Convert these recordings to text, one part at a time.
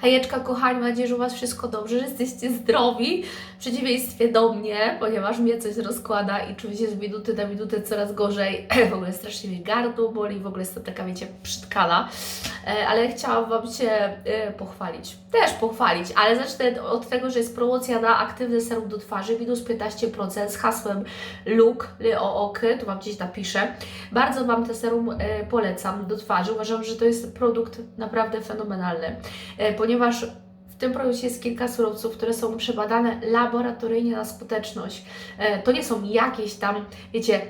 Hejeczka kochani, mam nadzieję, że u Was wszystko dobrze, że jesteście zdrowi, w przeciwieństwie do mnie, ponieważ mnie coś rozkłada i czuję się z minuty na minutę coraz gorzej. w ogóle strasznie mnie gardło boli, w ogóle jestem taka, wiecie, przytkana. E, ale chciałam Wam się e, pochwalić. Też pochwalić, ale zacznę od tego, że jest promocja na aktywny serum do twarzy, minus 15% z hasłem LOOK, LOOK, tu Wam gdzieś napiszę. Bardzo Wam te serum e, polecam do twarzy. Uważam, że to jest produkt naprawdę fenomenalny, ponieważ w tym produkcie jest kilka surowców, które są przebadane laboratoryjnie na skuteczność. E, To nie są jakieś tam, wiecie,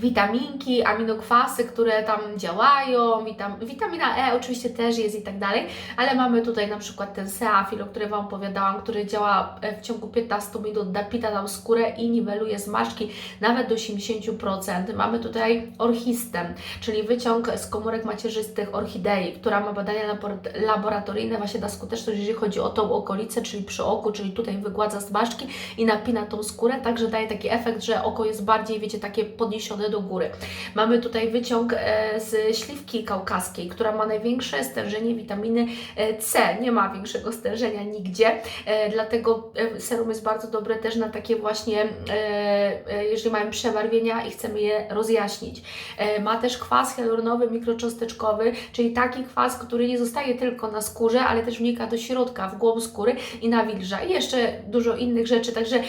witaminki, aminokwasy, które tam działają, witam, witamina E oczywiście też jest i tak dalej, ale mamy tutaj na przykład ten Seafil, o którym Wam opowiadałam, który działa e, w ciągu 15 minut, napita nam skórę i niweluje zmarszczki nawet do 80%. Mamy tutaj orchistem, czyli wyciąg z komórek macierzystych orchidei, która ma badania labor- laboratoryjne właśnie na skuteczność, jeżeli chodzi o tą okolicę, czyli przy oku, czyli tutaj wygładza zmarszczki i napina tą skórę, także daje taki efekt, że oko jest bardziej, wiecie, takie podniesione do góry. Mamy tutaj wyciąg e, z śliwki kaukaskiej, która ma największe stężenie witaminy e, C. Nie ma większego stężenia nigdzie, e, dlatego serum jest bardzo dobre też na takie właśnie, jeżeli mamy przebarwienia i chcemy je rozjaśnić. Ma też kwas hialuronowy mikrocząsteczkowy, czyli taki kwas, który nie zostaje tylko na skórze, ale też wnika do środka, w głąb skóry i nawilża. I jeszcze dużo innych rzeczy, także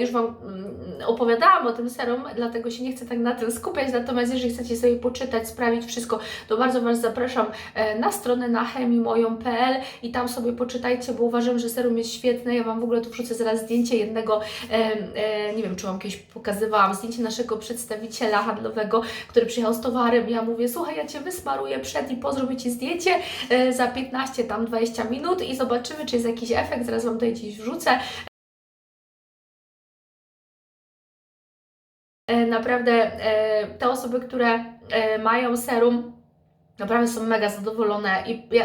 już Wam mm, opowiadałam o tym serum, dlatego się nie chcę tak na tym skupiać, natomiast jeżeli chcecie sobie poczytać, sprawdzić wszystko, to bardzo Was zapraszam e, na stronę na chemimoją.pl i tam sobie poczytajcie, bo uważam, że serum jest świetne. Ja Wam w ogóle tu wrzucę zaraz zdjęcie jednego, e, e, nie wiem, czy Wam kiedyś pokazywałam, zdjęcie naszego przedstawiciela handlowego, który przyjechał z towarem. Ja mówię, słuchaj, ja Cię wysmaruję przed i po Ci zdjęcie za 15, tam 20 minut i zobaczymy, czy jest jakiś efekt. Zaraz Wam tutaj gdzieś wrzucę. Naprawdę e, te osoby, które e, mają serum, naprawdę są mega zadowolone i ja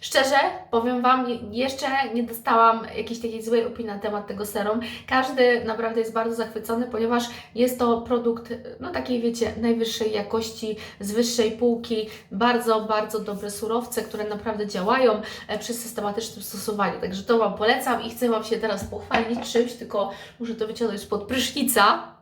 szczerze powiem Wam, je- jeszcze nie dostałam jakiejś takiej złej opinii na temat tego serum. Każdy naprawdę jest bardzo zachwycony, ponieważ jest to produkt, no takiej wiecie, najwyższej jakości, z wyższej półki, bardzo, bardzo dobre surowce, które naprawdę działają e, przy systematycznym stosowaniu. Także to Wam polecam i chcę Wam się teraz pochwalić czymś, tylko muszę to wyciągnąć spod prysznica.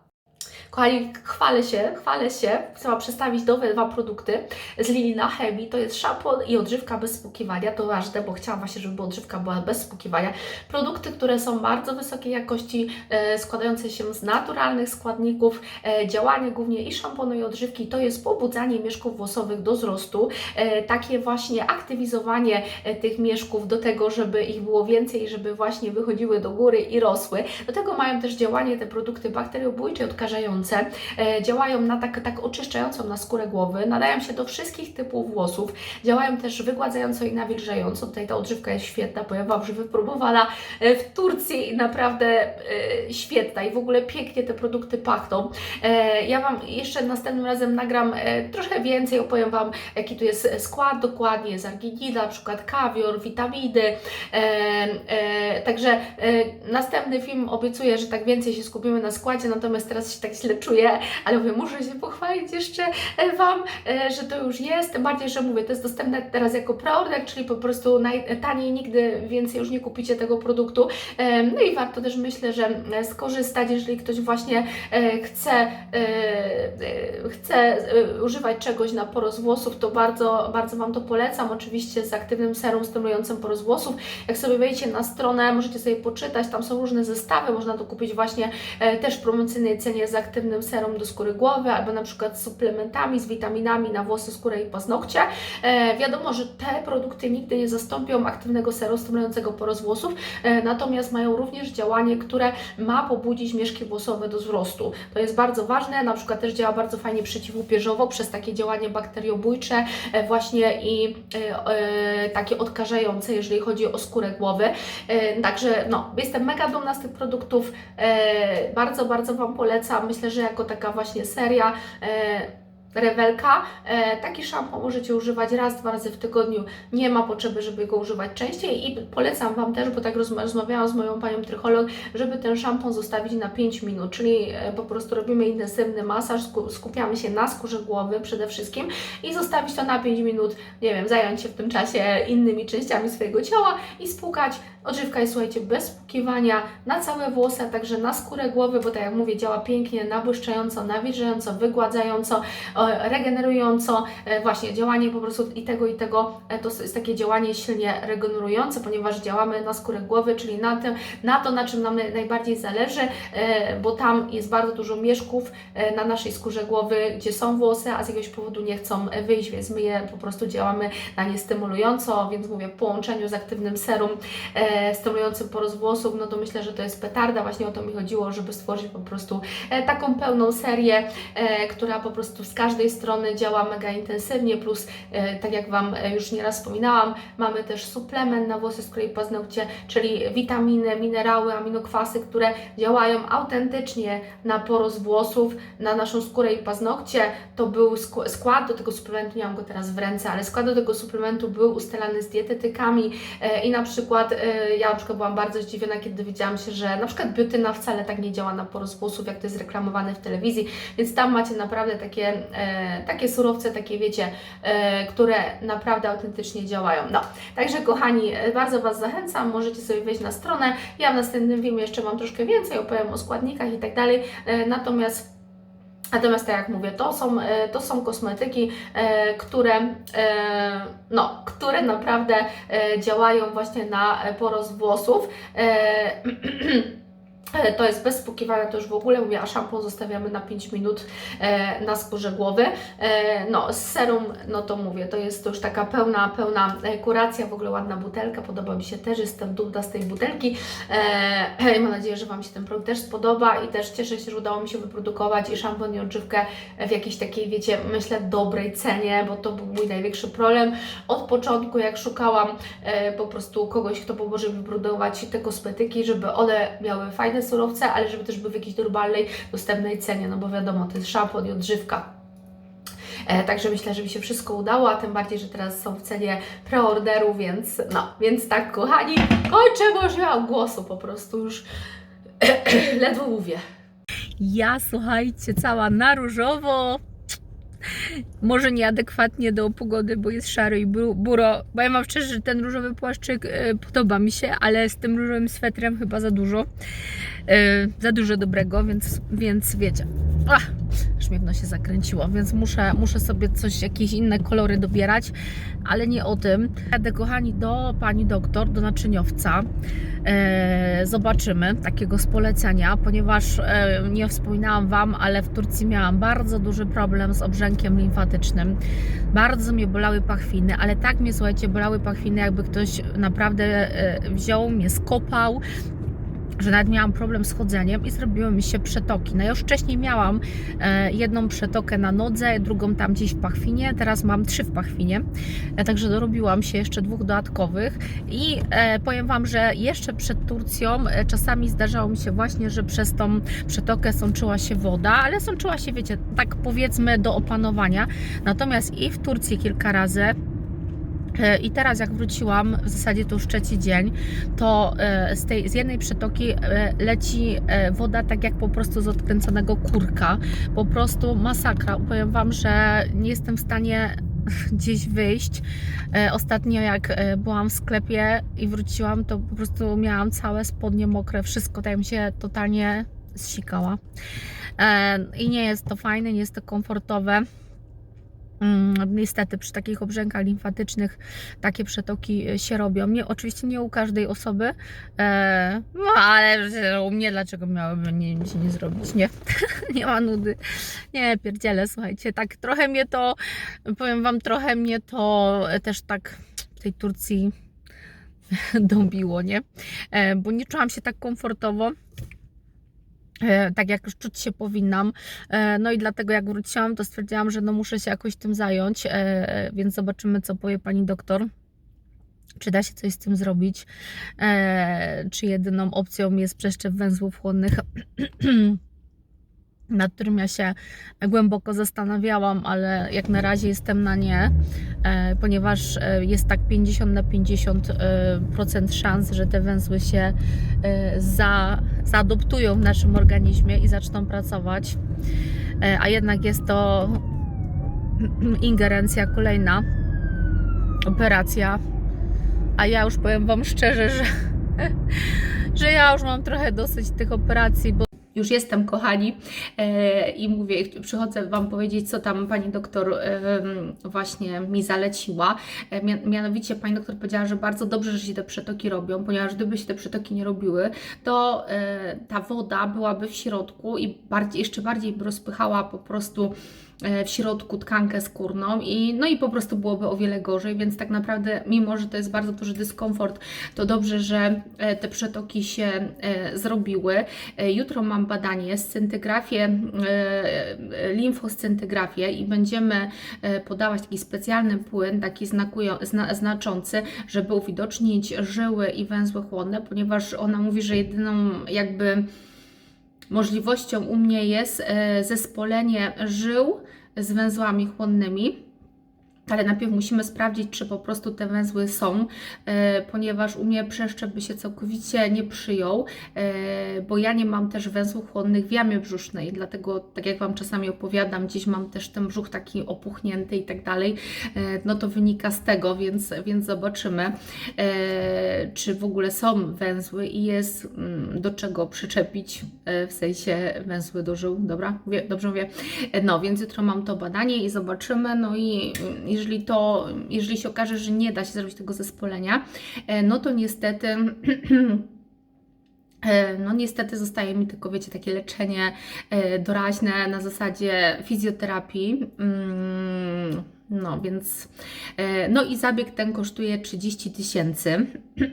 Kochani, chwalę się, chwalę się. Chcę Wam przedstawić nowe dwa produkty z linii na chemii. To jest szampon i odżywka bez spłukiwania. To ważne, bo chciałam właśnie, żeby odżywka była bez spłukiwania. Produkty, które są bardzo wysokiej jakości, e, składające się z naturalnych składników. E, działanie głównie i szamponu i odżywki to jest pobudzanie mieszków włosowych do wzrostu. E, takie właśnie aktywizowanie e, tych mieszków do tego, żeby ich było więcej żeby właśnie wychodziły do góry i rosły. Do tego mają też działanie te produkty bakteriobójcze odkażające. E, działają na tak, tak oczyszczającą na skórę głowy, nadają się do wszystkich typów włosów, działają też wygładzająco i nawilżająco. Tutaj ta odżywka jest świetna, powiem Wam, że wypróbowała e, w Turcji i naprawdę e, świetna i w ogóle pięknie te produkty pachną. Ja Wam jeszcze następnym razem nagram trochę więcej, opowiem Wam, jaki tu jest skład dokładnie, jest arginina, na przykład kawior, witaminy, także następny film obiecuję, że tak więcej się skupimy na składzie, natomiast teraz się tak źle czuję, ale mówię, muszę się pochwalić jeszcze e, Wam, e, że to już jest, tym bardziej, że mówię, to jest dostępne teraz jako preorder, czyli po prostu najtaniej nigdy więcej już nie kupicie tego produktu, E, no i warto też myślę, że skorzystać, jeżeli ktoś właśnie chce, chce używać czegoś na porost włosów, to bardzo, bardzo Wam to polecam, oczywiście z aktywnym serum stymulującym porost włosów. Jak sobie wejdziecie na stronę, możecie sobie poczytać, tam są różne zestawy, można to kupić właśnie też w promocyjnej cenie z aktywnym serum do skóry głowy, albo na przykład z suplementami, z witaminami na włosy, skórę i paznokcie. E, wiadomo, że te produkty nigdy nie zastąpią aktywnego serum stymulującego porost włosów, e, natomiast mają również działanie, które ma pobudzić mieszki włosowe do wzrostu. To jest bardzo ważne, na przykład też działa bardzo fajnie przeciwłupieżowo przez takie działanie bakteriobójcze e, właśnie i e, e, takie odkażające, jeżeli chodzi o skórę głowy. E, Także no, jestem mega dumna z tych produktów, e, bardzo, bardzo Wam polecam. Myślę, że jako taka właśnie seria e, Rewelka. E, taki szampon możecie używać raz, dwa razy w tygodniu. Nie ma potrzeby, żeby go używać częściej i polecam Wam też, bo tak rozma- rozmawiałam z moją panią trycholog, żeby ten szampon zostawić na 5 minut, czyli e, po prostu robimy intensywny masaż, sku- skupiamy się na skórze głowy przede wszystkim i zostawić to na 5 minut, nie wiem, zająć się w tym czasie innymi częściami swojego ciała i spłukać. Odżywka jest, słuchajcie, bez spłukiwania na całe włosy, a także na skórę głowy, bo tak jak mówię, działa pięknie, nabłyszczająco, nawilżająco, wygładzająco, e, regenerująco. E, Właśnie, działanie po prostu i tego, i tego, e, to jest takie działanie silnie regenerujące, ponieważ działamy na skórę głowy, czyli na, tym, na to, na czym nam naj- najbardziej zależy, bo tam jest bardzo dużo mieszków na naszej skórze głowy, gdzie są włosy, a z jakiegoś powodu nie chcą wyjść, więc my je po prostu działamy na nie stymulująco, więc mówię, w połączeniu z aktywnym serum e, stymulującym włosów, no to myślę, że to jest petarda, właśnie o to mi chodziło, żeby stworzyć po prostu e, taką pełną serię, e, która po prostu z każdej strony działa mega intensywnie, plus e, tak jak Wam już nieraz wspominałam, mamy też suplement na włosy, skóry i paznokcie, czyli witaminy, minerały, aminokwasy, które działają autentycznie na porost włosów, na naszą skórę i paznokcie. To był skład do tego suplementu, nie mam go teraz w ręce, ale skład do tego suplementu był ustalany z dietetykami i na przykład ja na przykład byłam bardzo zdziwiona, kiedy dowiedziałam się, że na przykład biotyna wcale tak nie działa na porost włosów, jak to jest reklamowane w telewizji, więc tam macie naprawdę takie, e, takie surowce, takie wiecie, e, które naprawdę autentycznie działają. No, także kochani, e, bardzo Was zachęcam, możecie sobie wejść na stronę. Ja w następnym filmie jeszcze mam troszkę więcej, opowiem o składnikach i tak dalej. E, Natomiast Natomiast tak jak mówię, to są, e, to są kosmetyki, e, które, e, no, które naprawdę działają właśnie na porost włosów. E, E, To jest bez spłukiwania, to już w ogóle mówię, a szampon zostawiamy na 5 minut e, na skórze głowy. E, no, z serum, no to mówię, to jest to już taka pełna, pełna e, kuracja, w ogóle ładna butelka, podoba mi się też, jestem dumna z tej butelki. E, mam nadzieję, że Wam się ten produkt też spodoba i też cieszę się, że udało mi się wyprodukować i szampon i odżywkę w jakiejś takiej, wiecie, myślę, dobrej cenie, bo to był mój największy problem. Od początku, jak szukałam e, po prostu kogoś, kto pomoże mi wyprodukować te kosmetyki, żeby one miały fajne surowce, ale żeby też były w jakiejś normalnej, dostępnej cenie, no bo wiadomo, to jest szampon i odżywka. E, także myślę, że mi się wszystko udało, a tym bardziej, że teraz są w cenie preorderu, więc no, więc tak kochani, kończę, bo już nie mam głosu po prostu, już ledwo mówię. Ja, słuchajcie, cała na różowo. Może nieadekwatnie do pogody, bo jest szaro i bu- buro. Bo ja mam szczerze, że ten różowy płaszczyk e, podoba mi się, ale z tym różowym swetrem chyba za dużo. E, za dużo dobrego, więc, więc wiecie. Ach, aż w nosie zakręciło, więc muszę, muszę sobie coś, jakieś inne kolory dobierać, ale nie o tym. Jadę, kochani, do pani doktor, do naczyniowca. E, zobaczymy takiego z polecenia, ponieważ e, nie wspominałam Wam, ale w Turcji miałam bardzo duży problem z obrzękiem limfatycznym. Bardzo mnie bolały pachwiny, ale tak mnie, słuchajcie, bolały pachwiny, jakby ktoś naprawdę e, wziął mnie, skopał, że nawet miałam problem z chodzeniem i zrobiły mi się przetoki. No ja już wcześniej miałam e, jedną przetokę na nodze, drugą tam gdzieś w pachwinie, teraz mam trzy w pachwinie, e, także dorobiłam się jeszcze dwóch dodatkowych i e, powiem Wam, że jeszcze przed Turcją czasami zdarzało mi się właśnie, że przez tą przetokę sączyła się woda, ale sączyła się, wiecie, tak powiedzmy do opanowania. Natomiast i w Turcji kilka razy I teraz jak wróciłam, w zasadzie to już trzeci dzień, to e, z, tej, z jednej przetoki e, leci e, woda tak jak po prostu z odkręconego kurka. Po prostu masakra. Powiem Wam, że nie jestem w stanie gdzieś wyjść. E, Ostatnio jak e, byłam w sklepie i wróciłam, to po prostu miałam całe spodnie mokre, wszystko mi się totalnie zsikała. E, I nie jest to fajne, nie jest to komfortowe. Mm, Niestety przy takich obrzękach limfatycznych takie przetoki e, się robią. Nie, oczywiście nie u każdej osoby, e, no ale u mnie dlaczego miałyby nie, się nie zrobić? Nie, nie ma nudy. Nie, pierdziele, słuchajcie, tak trochę mnie to, powiem Wam, trochę mnie to też tak w tej Turcji dobiło, nie? E, bo nie czułam się tak komfortowo. E, tak jak już czuć się powinnam. E, No i dlatego jak wróciłam, to stwierdziłam, że no muszę się jakoś tym zająć, e, więc zobaczymy, co powie pani doktor. Czy da się coś z tym zrobić? Czy jedyną opcją jest przeszczep węzłów chłonnych? nad którym ja się głęboko zastanawiałam, ale jak na razie jestem na nie, e, ponieważ e, jest tak 50 na 50 e, procent szans, że te węzły się za, zaadoptują w naszym organizmie i zaczną pracować, a jednak jest to ingerencja kolejna, operacja, a ja już powiem Wam szczerze, że, że ja już mam trochę dosyć tych operacji, bo już jestem, kochani, e, i mówię, przychodzę Wam powiedzieć, co tam pani doktor e, właśnie mi zaleciła. E, mia- mianowicie pani doktor powiedziała, że bardzo dobrze, że się te przetoki robią, ponieważ gdyby się te przetoki nie robiły, to ta woda byłaby w środku i bardziej, jeszcze bardziej by rozpychała po prostu w środku tkankę skórną i no i po prostu byłoby o wiele gorzej, więc tak naprawdę mimo, że to jest bardzo duży dyskomfort, to dobrze, że e, te przetoki się e, zrobiły. E, Jutro mam badanie scintygrafię, e, limfoscyntygrafię i będziemy e, podawać taki specjalny płyn, taki znakują, zna, znaczący, żeby uwidocznić żyły i węzły chłonne, ponieważ ona mówi, że jedyną jakby możliwością u mnie jest e, zespolenie żył z węzłami chłonnymi. Ale najpierw musimy sprawdzić, czy po prostu te węzły są, e, ponieważ u mnie przeszczep by się całkowicie nie przyjął, e, bo ja nie mam też węzłów chłonnych w jamie brzusznej, dlatego tak jak Wam czasami opowiadam, gdzieś mam też ten brzuch taki opuchnięty i tak dalej, e, no to wynika z tego, więc, więc zobaczymy, czy w ogóle są węzły i jest mm, do czego przyczepić, w sensie węzły do żył, dobra? Dobrze mówię? No, więc jutro mam to badanie i zobaczymy, no i mm, jeżeli to, jeżeli się okaże, że nie da się zrobić tego zespolenia, e, no to niestety E, No niestety zostaje mi tylko, wiecie, takie leczenie e, doraźne na zasadzie fizjoterapii. Mm, No więc, no i zabieg ten kosztuje 30 tysięcy.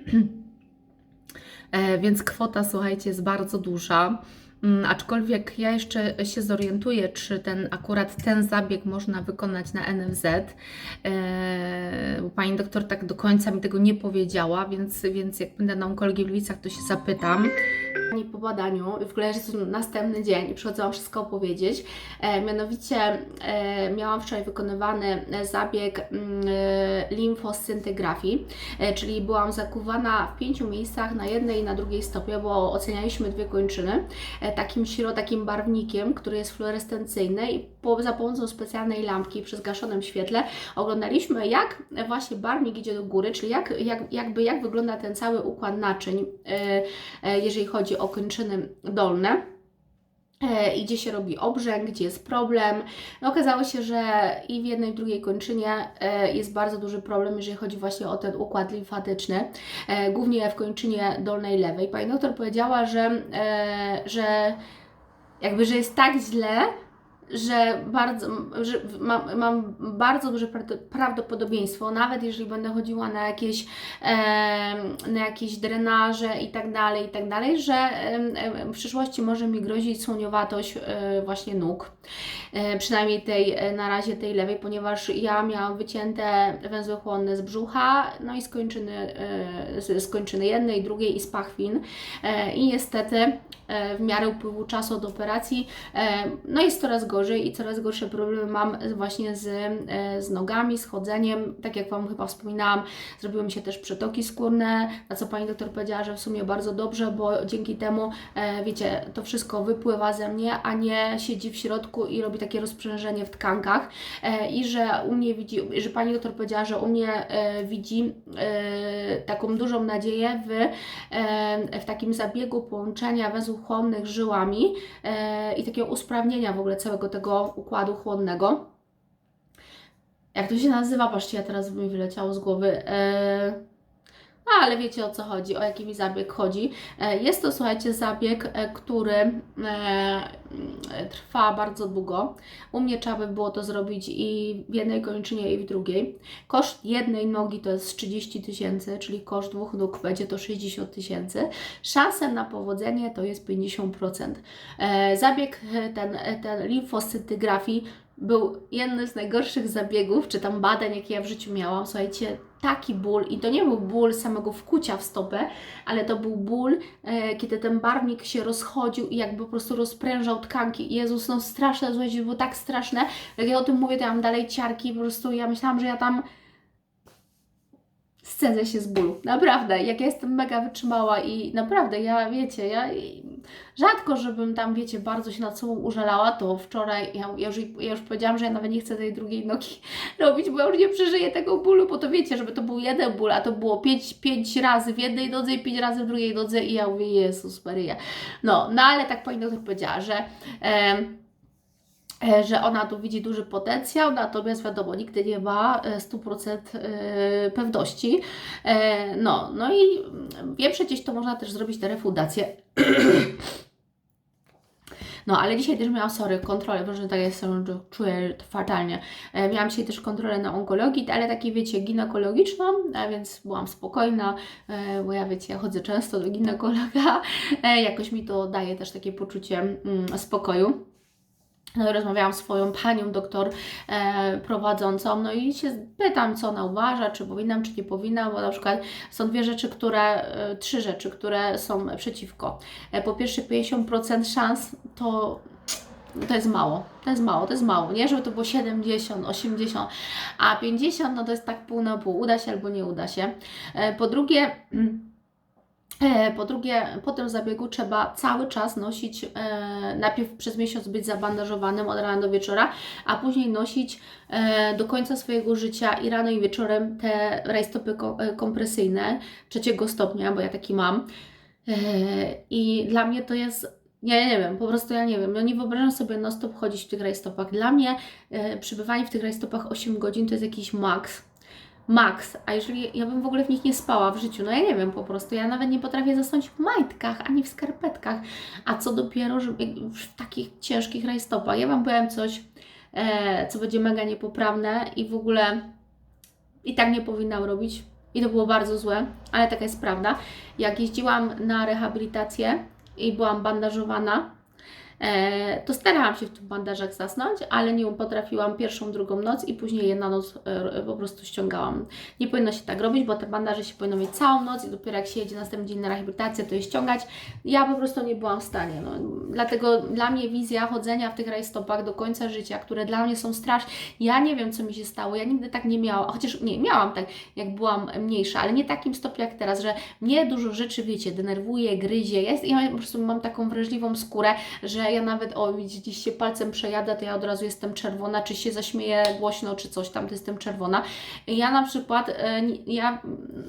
Więc kwota, słuchajcie, jest bardzo duża. Mm, Aczkolwiek ja jeszcze się zorientuję, czy ten akurat ten zabieg można wykonać na NFZ. E, bo pani doktor tak do końca mi tego nie powiedziała, więc, więc jak będę na onkologii w Gliwicach, to się zapytam. Po badaniu, w ogóle jest następny dzień i przychodzę Wam wszystko opowiedzieć. E, mianowicie e, miałam wczoraj wykonywany zabieg mm, e, e, czyli byłam zakuwana w pięciu miejscach na jednej i na drugiej stopie, bo ocenialiśmy dwie kończyny e, takim śro, takim barwnikiem, który jest fluorescencyjny i po, za pomocą specjalnej lampki przy zgaszonym świetle oglądaliśmy jak właśnie barwnik idzie do góry, czyli jak, jak, jakby jak wygląda ten cały układ naczyń, e, e, jeżeli chodzi o kończyny dolne. E, gdzie się robi obrzęk, gdzie jest problem. No, okazało się, że i w jednej, i w drugiej kończynie e, jest bardzo duży problem, jeżeli chodzi właśnie o ten układ limfatyczny, e, głównie w kończynie dolnej lewej. Pani doktor powiedziała, że, e, że jakby, że jest tak źle, że bardzo, że mam, mam bardzo duże prawdo- prawdopodobieństwo, nawet jeżeli będę chodziła na jakieś, na jakieś drenaże i tak dalej, i tak dalej, że w przyszłości może mi grozić słoniowatość e, właśnie nóg. E, przynajmniej tej, e, na razie tej lewej, ponieważ ja miałam wycięte węzły chłonne z brzucha, no i z kończyny, e, z, z kończyny jednej, drugiej i z pachwin. I niestety w miarę upływu czasu od operacji, no jest coraz gorzej i coraz gorsze problemy mam właśnie z, e, z nogami, z chodzeniem. Tak jak Wam chyba wspominałam, zrobiły mi się też przetoki skórne, na co Pani doktor powiedziała, że w sumie bardzo dobrze, bo dzięki temu, e, wiecie, to wszystko wypływa ze mnie, a nie siedzi w środku i robi takie rozprzężenie w tkankach e, i że u mnie widzi, że Pani doktor powiedziała, że u mnie widzi taką dużą nadzieję w, w takim zabiegu połączenia węzłów chłonnych z żyłami i takiego usprawnienia w ogóle całego tego układu chłonnego. Jak to się nazywa? Patrzcie, ja teraz mi wyleciało z głowy. E, a, ale wiecie o co chodzi, o jaki mi zabieg chodzi. E, Jest to, słuchajcie, zabieg, e, który e, mm, trwa bardzo długo. U mnie trzeba by było to zrobić i w jednej kończynie, i w drugiej. Koszt jednej nogi to jest 30 tysięcy, czyli koszt dwóch nóg będzie to 60 tysięcy. Szansa na powodzenie to jest 50%. E, Zabieg ten, ten limfoscytografii był jednym z najgorszych zabiegów, czy tam badań, jakie ja w życiu miałam. Słuchajcie, taki ból i to nie był ból samego wkucia w stopę, ale to był ból, e, kiedy ten barwnik się rozchodził i jakby po prostu rozprężał tkanki. Jezus, no straszne, to było tak straszne. Jak ja o tym mówię, to ja mam dalej ciarki, po prostu ja myślałam, że ja tam scedzę się z bólu. Naprawdę, jak ja jestem mega wytrzymała i naprawdę, ja wiecie, ja rzadko, żebym tam, wiecie, bardzo się nad sobą użalała, to wczoraj ja, ja, już, ja już powiedziałam, że ja nawet nie chcę tej drugiej nogi robić, bo ja już nie przeżyję tego bólu, bo to wiecie, żeby to był jeden ból, a to było pięć, pięć razy w jednej nodze i pięć razy w drugiej nodze i ja mówię, Jezus Maryja. No, no ale tak pani doktor powiedziała, że... em, że ona tu widzi duży potencjał, natomiast wiadomo, nigdy nie ma e, 100% e, pewności. E, No, no i mm, wiem, przecież to można też zrobić te refundacje. No, ale dzisiaj też miałam, sorry, kontrolę, bo że tak jestem, że czuję fatalnie. E, Miałam dzisiaj też kontrolę na onkologii, ale takiej, wiecie, ginekologiczną, a więc byłam spokojna, e, bo ja, wiecie, chodzę często do ginekologa, e, jakoś mi to daje też takie poczucie mm, spokoju. No rozmawiałam z swoją panią doktor e, prowadzącą, no i się pytam, co ona uważa, czy powinnam, czy nie powinnam, bo na przykład są dwie rzeczy, które, e, trzy rzeczy, które są przeciwko. E, po pierwsze 50% szans to to jest mało, to jest mało, to jest mało, nie? Żeby to było 70, 80, a 50 no to jest tak pół na pół, uda się albo nie uda się. E, po drugie, E, Po drugie, po tym zabiegu trzeba cały czas nosić, e, najpierw przez miesiąc być zabandażowanym od rana do wieczora, a później nosić e, do końca swojego życia i rano i wieczorem te rajstopy ko- e, kompresyjne trzeciego stopnia, bo ja taki mam. E, I dla mnie to jest ja nie wiem, po prostu ja nie wiem. Ja nie wyobrażam sobie non stop chodzić w tych rajstopach. Dla mnie e, przebywanie w tych rajstopach 8 godzin to jest jakiś maks. Maks, a jeżeli ja bym w ogóle w nich nie spała w życiu, no ja nie wiem po prostu, ja nawet nie potrafię zasnąć w majtkach, ani w skarpetkach, a co dopiero że w takich ciężkich rajstopach. Ja Wam powiem coś, e, co będzie mega niepoprawne i w ogóle i tak nie powinnam robić i to było bardzo złe, ale taka jest prawda. Jak jeździłam na rehabilitację i byłam bandażowana, to starałam się w tych bandażach zasnąć, ale nie potrafiłam pierwszą, drugą noc i później jedna noc e, po prostu ściągałam. Nie powinno się tak robić, bo te bandaże się powinno mieć całą noc i dopiero jak się jedzie następny dzień na rehabilitację, to je ściągać. Ja po prostu nie byłam w stanie. No. Dlatego dla mnie wizja chodzenia w tych rajstopach do końca życia, które dla mnie są straszne. Ja nie wiem, co mi się stało. Ja nigdy tak nie miałam, chociaż nie, miałam tak, jak byłam mniejsza, ale nie takim stopniu jak teraz, że mnie dużo rzeczy, wiecie, denerwuje, gryzie. Jest, ja po prostu mam taką wrażliwą skórę, że ja nawet, o widzicie, palcem przejadę, to ja od razu jestem czerwona, czy się zaśmieję głośno, czy coś tam, to jestem czerwona. Ja na przykład, e, ja,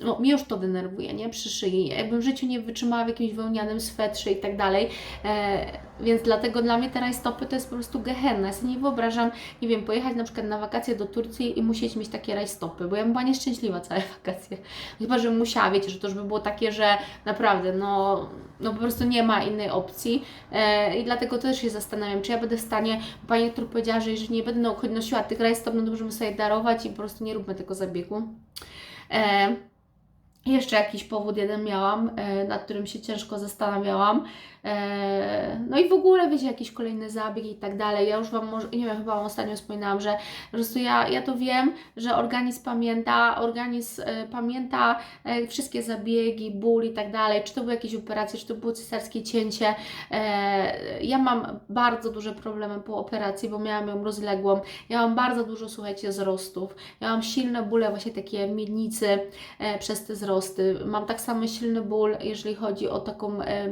no, mnie już to denerwuje, nie, przy szyi. Jakbym w życiu nie wytrzymała w jakimś wełnianym swetrze i tak dalej, e, więc dlatego dla mnie te rajstopy to jest po prostu gehenna. Ja sobie nie wyobrażam, nie wiem, pojechać na przykład na wakacje do Turcji i musieć mieć takie rajstopy, bo ja bym była nieszczęśliwa całe wakacje. Chyba, że musiała, wiecie, że to już by było takie, że naprawdę, no, no po prostu nie ma innej opcji e, i dlatego też się zastanawiam, czy ja będę w stanie, Pani doktor powiedziała, że jeżeli nie będę no- nosiła tych rajstop, no to możemy sobie darować i po prostu nie róbmy tego zabiegu. E, jeszcze jakiś powód jeden miałam, e, nad którym się ciężko zastanawiałam. E, no i w ogóle, wiecie, jakiś kolejny zabieg i tak dalej. Ja już Wam, może, nie wiem, chyba Wam ostatnio wspominałam, że po prostu ja, ja to wiem, że organizm pamięta, organizm e, pamięta e, wszystkie zabiegi, ból i tak dalej, czy to były jakieś operacje, czy to było cesarskie cięcie. Ja mam bardzo duże problemy po operacji, bo miałam ją rozległą. Ja mam bardzo dużo, słuchajcie, wzrostów. Ja mam silne bóle, właśnie takie miednicy przez te wzrosty. Mam tak samo silny ból, jeżeli chodzi o taką e,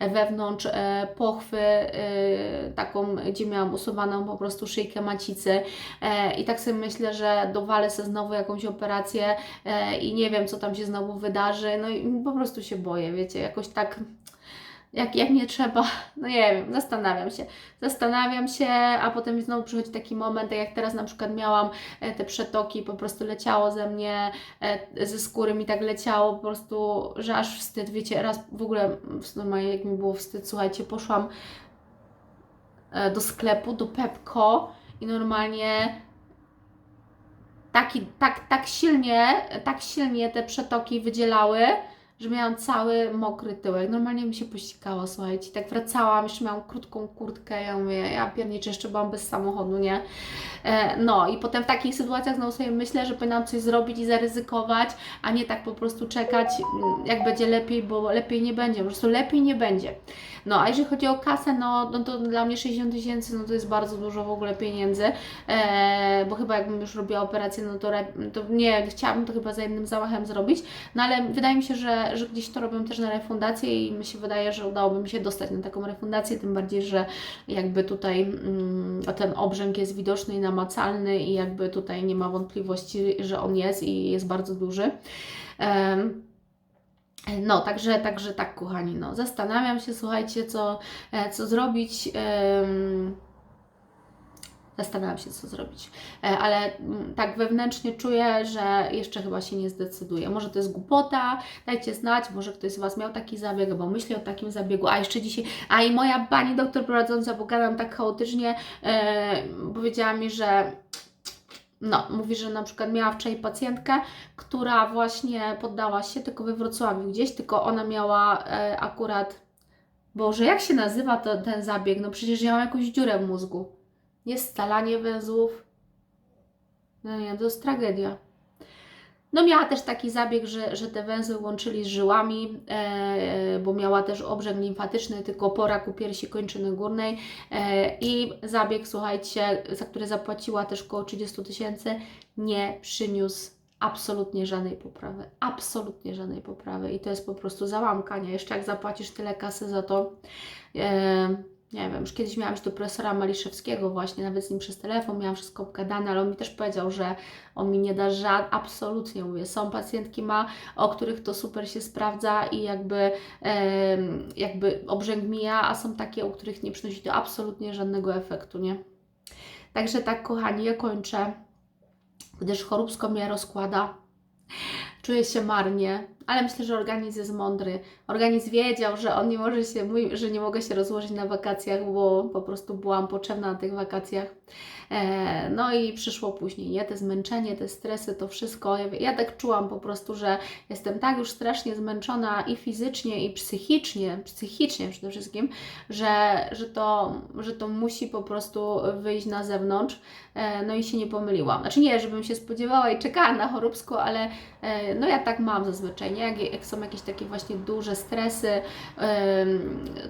wewnątrz e, pochwy, e, taką, gdzie miałam usuwaną po prostu szyjkę macicy. E, I tak sobie myślę, że dowalę sobie znowu jakąś operację i nie wiem, co tam się znowu wydarzy. No i po prostu się boję, wiecie, jakoś tak. Jak, jak nie trzeba, no nie wiem, zastanawiam się. Zastanawiam się, a potem znowu przychodzi taki moment, tak jak teraz na przykład miałam e, te przetoki, po prostu leciało ze mnie, e, ze skóry mi tak leciało, po prostu, że aż wstyd, wiecie, raz w ogóle, normalnie jak mi było wstyd, słuchajcie, poszłam e, do sklepu, do Pepko i normalnie taki, tak, tak silnie, tak silnie te przetoki wydzielały, że miałam cały mokry tyłek. Normalnie mi się pościkało, słuchajcie. Tak wracałam, jeszcze miałam krótką kurtkę. Ja mówię, ja pierniczę, jeszcze byłam bez samochodu, nie? E, No i potem w takich sytuacjach znowu sobie myślę, że powinnam coś zrobić i zaryzykować, a nie tak po prostu czekać, mm, jak będzie lepiej, bo lepiej nie będzie. Po prostu lepiej nie będzie. No, a jeżeli chodzi o kasę, no, no to dla mnie 60 tysięcy, no to jest bardzo dużo w ogóle pieniędzy, e, bo chyba jakbym już robiła operację, no to, to nie, chciałabym to chyba za jednym zamachem zrobić, no ale wydaje mi się, że, że gdzieś to robią też na refundację i mi się wydaje, że udałoby mi się dostać na taką refundację, tym bardziej, że jakby tutaj mm, ten obrzęk jest widoczny i namacalny i jakby tutaj nie ma wątpliwości, że on jest i jest bardzo duży. Em, no, także, także tak, kochani, no, zastanawiam się, słuchajcie, co, e, co zrobić. Zastanawiam się, co zrobić, E, ale mm, tak wewnętrznie czuję, że jeszcze chyba się nie zdecyduję. Może to jest głupota, dajcie znać, może ktoś z Was miał taki zabieg, albo myśli o takim zabiegu. A jeszcze dzisiaj, a i moja pani doktor prowadząca, bo gadam tak chaotycznie, e, powiedziała mi, że no, mówi, że na przykład miała wczoraj pacjentkę, która właśnie poddała się, tylko we Wrocławiu gdzieś, tylko ona miała e, akurat, Boże, jak się nazywa to, ten zabieg? No przecież ja mam jakąś dziurę w mózgu. Nie scalanie węzłów. No nie, to jest tragedia. No miała też taki zabieg, że, że te węzły łączyli z żyłami, e, bo miała też obrzęk limfatyczny, tylko po raku piersi kończyny górnej e, i zabieg, słuchajcie, za który zapłaciła też około 30 tysięcy, nie przyniósł absolutnie żadnej poprawy. Absolutnie żadnej poprawy i to jest po prostu załamkanie. Jeszcze jak zapłacisz tyle kasy za to, e, nie wiem, już kiedyś miałam iść do profesora Maliszewskiego właśnie, nawet z nim przez telefon, miałam wszystko obgadane, ale on mi też powiedział, że on mi nie da żad, absolutnie mówię, są pacjentki ma, o których to super się sprawdza i jakby, em, jakby obrzęk mija, a są takie, u których nie przynosi to absolutnie żadnego efektu, nie? Także tak, kochani, ja kończę, gdyż choróbsko mnie rozkłada. Czuję się marnie, ale myślę, że organizm jest mądry. Organizm wiedział, że on nie może się, mój- że nie mogę się rozłożyć na wakacjach, bo po prostu byłam potrzebna na tych wakacjach. E, no i przyszło później, nie? Te zmęczenie, te stresy, to wszystko. Ja, tak czułam po prostu, że jestem tak już strasznie zmęczona i fizycznie, i psychicznie, psychicznie przede wszystkim, że, że, to, że to musi po prostu wyjść na zewnątrz. E, no i się nie pomyliłam. Znaczy nie, żebym się spodziewała i czekała na choróbsko, ale e, no ja tak mam zazwyczaj, nie? Jak, jak są jakieś takie właśnie duże stresy,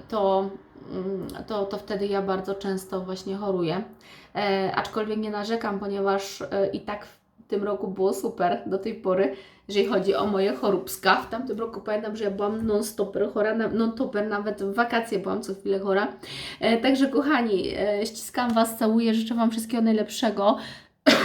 to, mm, to, to wtedy ja bardzo często właśnie choruję. E, aczkolwiek nie narzekam, ponieważ e, i tak w tym roku było super do tej pory, jeżeli chodzi o moje choróbska. W tamtym roku pamiętam, że ja byłam non-stopper chora, non-stopper nawet w wakacje byłam co chwilę chora. E, także kochani, ściskam Was, całuję, życzę Wam wszystkiego najlepszego.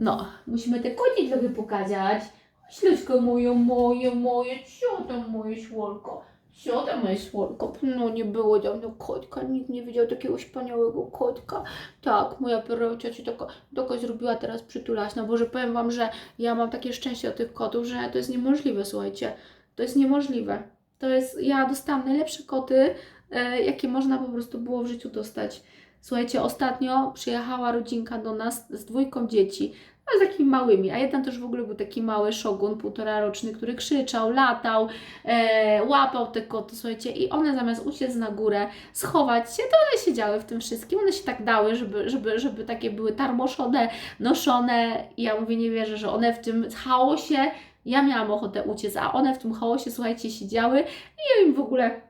No, musimy te trochę pokazać. Śledźko moje, moje, moje, co tam moje słonko? Co tam moje słonko? No nie było dawno kotka, nikt nie widział takiego wspaniałego kotka. Tak, moja perełcia ci taka, taka zrobiła teraz przytulać. No Boże, powiem Wam, że ja mam takie szczęście od tych kotów, że to jest niemożliwe, słuchajcie. To jest niemożliwe. To jest, ja dostałam najlepsze koty, e, jakie można po prostu było w życiu dostać. Słuchajcie, ostatnio przyjechała rodzinka do nas z dwójką dzieci, z takimi małymi, a jeden też w ogóle był taki mały szogun, półtora roczny, który krzyczał, latał, e, łapał te koty, słuchajcie, i one zamiast uciec na górę, schować się, to one siedziały w tym wszystkim, one się tak dały, żeby, żeby, żeby takie były tarmoszone, noszone. I ja mówię, nie wierzę, że one w tym chaosie, ja miałam ochotę uciec, a one w tym chaosie, słuchajcie, siedziały i ja im w ogóle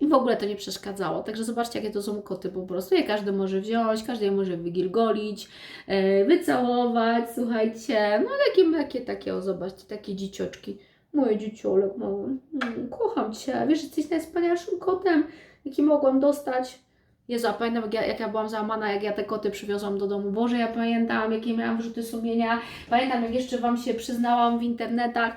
i w ogóle to nie przeszkadzało. Także zobaczcie, jakie to są koty po prostu. Je każdy może wziąć, każdy je może wygilgolić, e, wycałować, słuchajcie. No takie, takie, takie, o zobaczcie, takie dziecioczki. Moje dzieciolek. Mm, kocham Cię. Wiesz, że jesteś najwspanialszym kotem, jaki mogłam dostać. Jezu, a pamiętam jak ja, jak ja byłam załamana, jak ja te koty przywiozłam do domu. Boże, ja pamiętam, jakie miałam wyrzuty sumienia. Pamiętam, jak jeszcze Wam się przyznałam w internetach,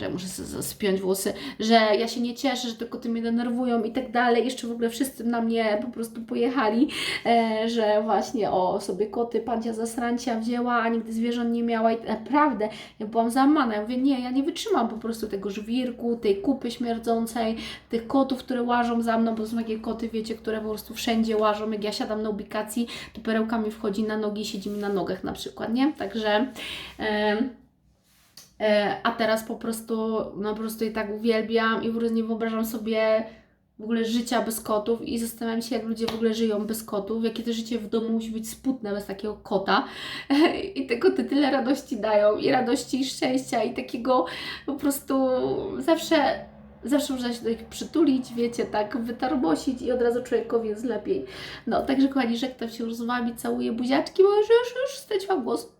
że muszę spiąć włosy, że ja się nie cieszę, że te koty mnie denerwują i tak dalej. Jeszcze w ogóle wszyscy na mnie po prostu pojechali, e, że właśnie o sobie koty pancia zasrancia wzięła, a nigdy zwierząt nie miała i naprawdę ja byłam załamana. Ja mówię, nie, ja nie wytrzymam po prostu tego żwirku, tej kupy śmierdzącej, tych kotów, które łażą za mną, bo są takie koty, wiecie, które po prostu wszędzie łażą. Jak ja siadam na ubikacji, to perełka mi wchodzi na nogi i siedzi mi na nogach na przykład, nie? Także... a teraz po prostu, no po prostu je tak uwielbiam i w ogóle nie wyobrażam sobie w ogóle życia bez kotów i zastanawiam się, jak ludzie w ogóle żyją bez kotów, jakie to życie w domu musi być smutne bez takiego kota. I te koty tyle radości dają, i radości, i szczęścia, i takiego po prostu zawsze, zawsze można się do nich przytulić, wiecie, tak wytarbosić i od razu człowiekowi jest lepiej. No, także kochani, żegnam się już z Wami, buziaczki, bo już, już, już straciłam głos.